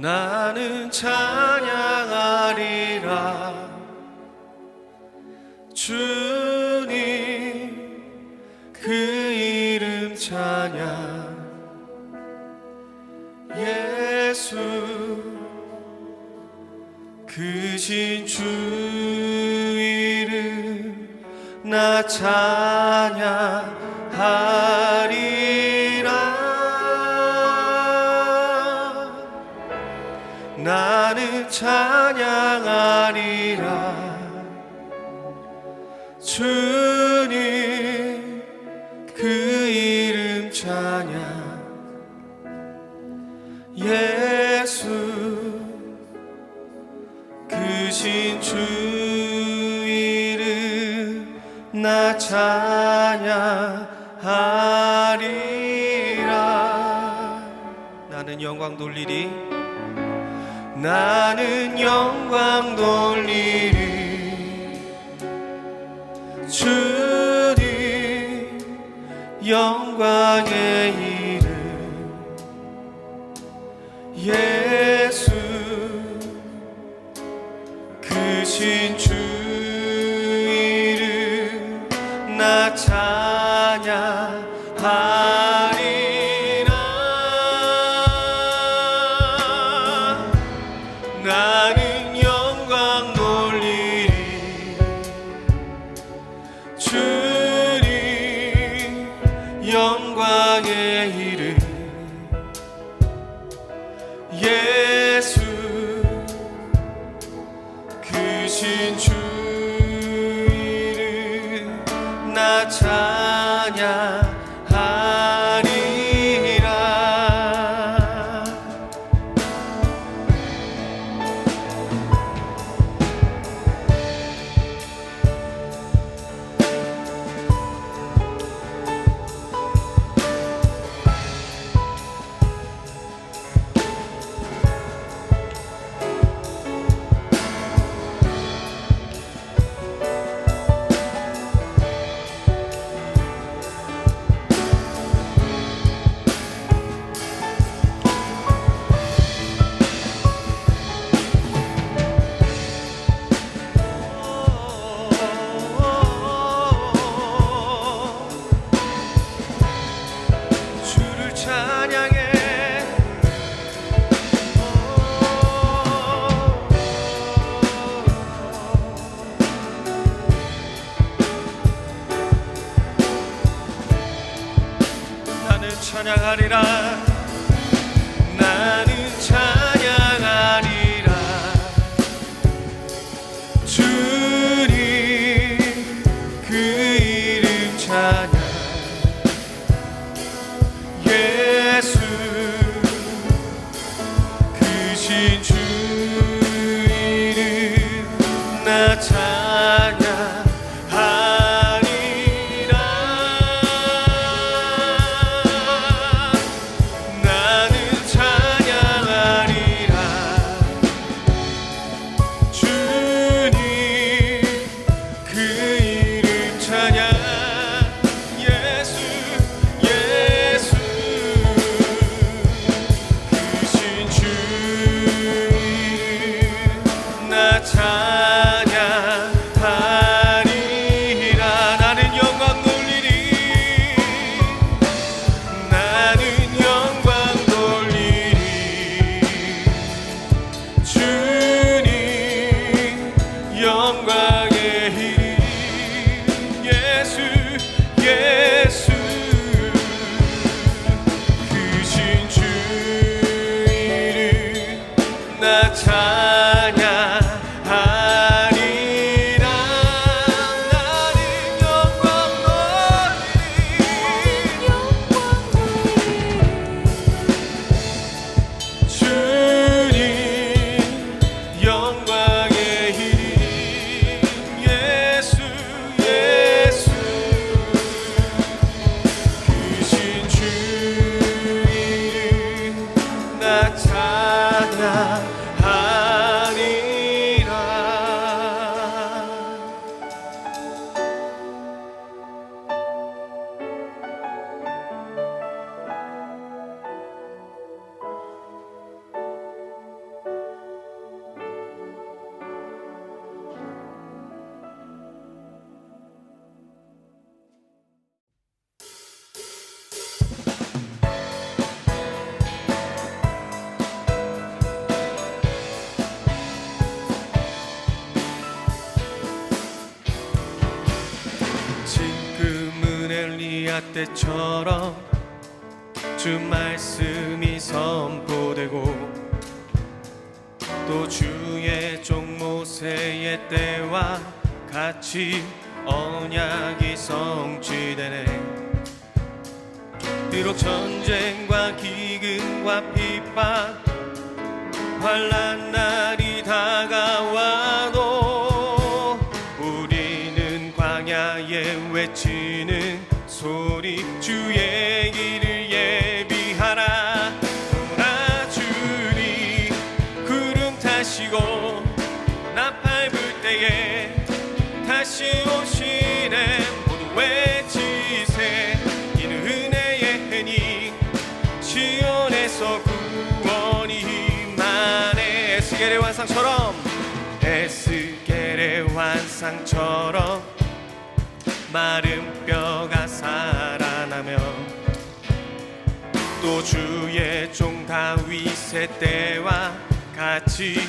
나는 찬양하리라. 주님 그 이름 찬양. 예수 그신 주 이름 나 찬양하리라 찬양하리라 주님 그 이름 찬양 예수 그신 주 이름 나 찬양하리라. 나는 영광 돌리리 나는 영광 돌리리. 주님 영광의 찬양하리라 때처럼 주 말씀이 선포되고 또 주의 종 모세의 때와 같이 언약이 성취되네. 비록 전쟁과 기근과 핍박 환란 날이 환상처럼 마른 뼈가 살아나며 또 주의 종 다윗의 때와 같이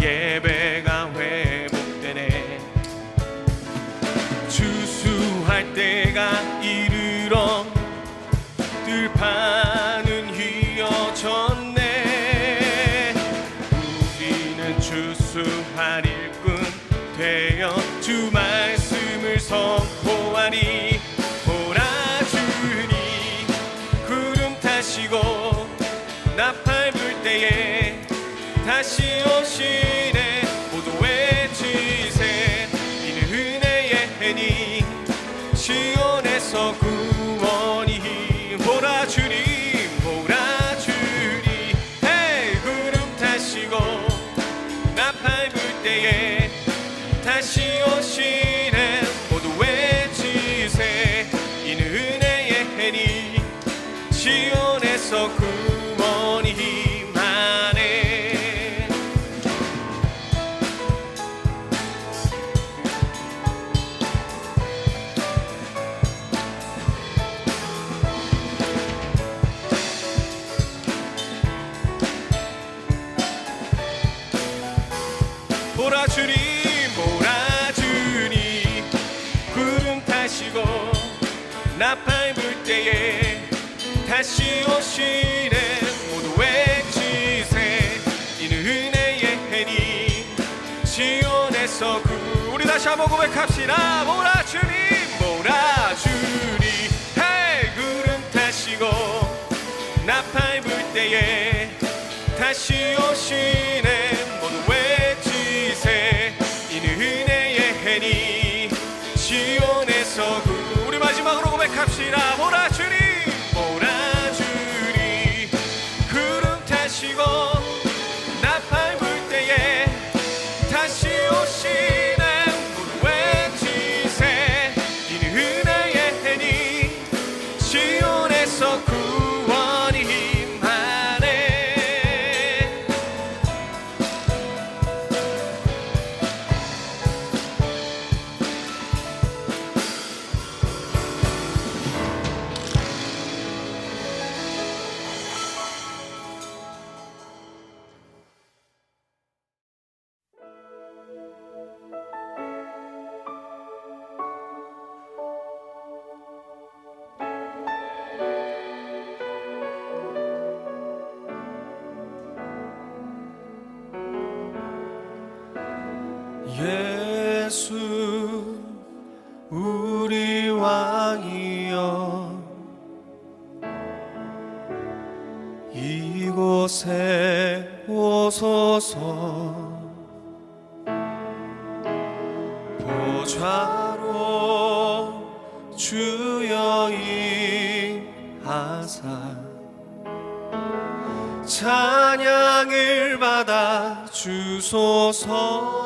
예배가 회복되네. 주수할 때가 이르러 들판 다시 오시네. 모두 외치세. 이는 은혜의 해니 시온에서 구원이 임하네. 보라 주님 때에 다시 오시네. 모두 외치세 이는 은혜의 해니 시온에서 구 우리 다시 한번 고백합시다. 보라 주님 보라 주님 헤이 구름 타시고 나팔 불 때에 다시 오시네 예수 우리 왕이여. 이곳에 오소서. 보좌로 주여 임하사. 찬양을 받아 주소서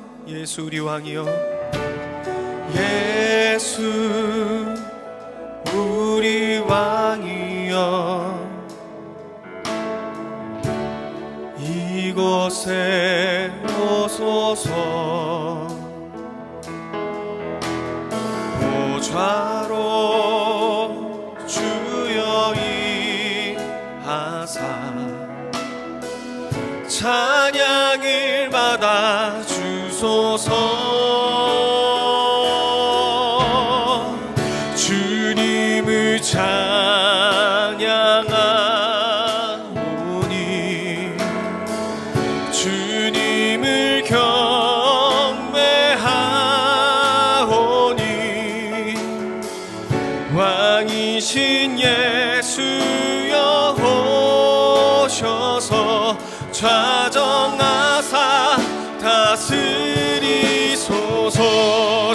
예수 우리 왕이여. 예수 우리 왕이여. 이곳에 오소서. 주소서. 주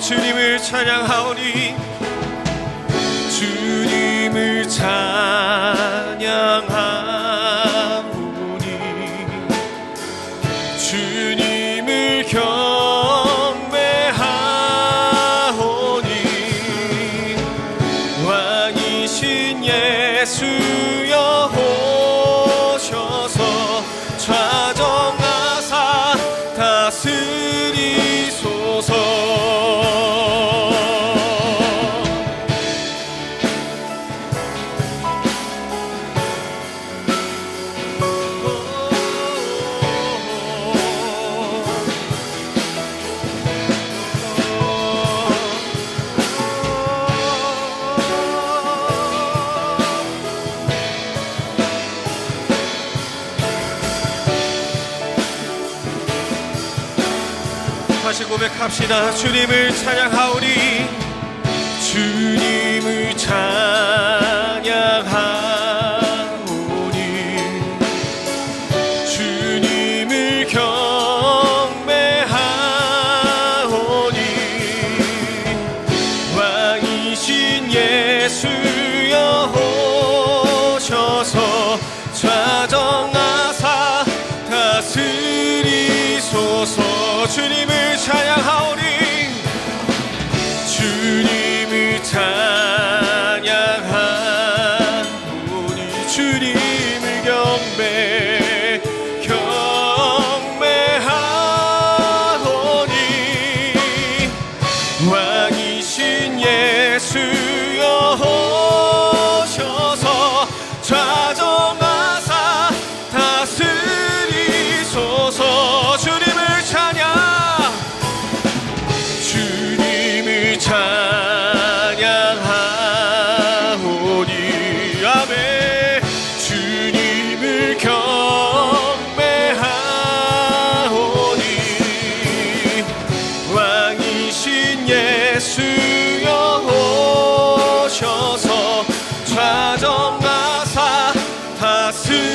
주님을 찬양하오니 주님을 찬양 같이 고백합시다. 주님을 찬양하오리. 주님을 찬양하. 예수여 오셔서 대신 예수여 오셔서 좌정가사 다스리소서.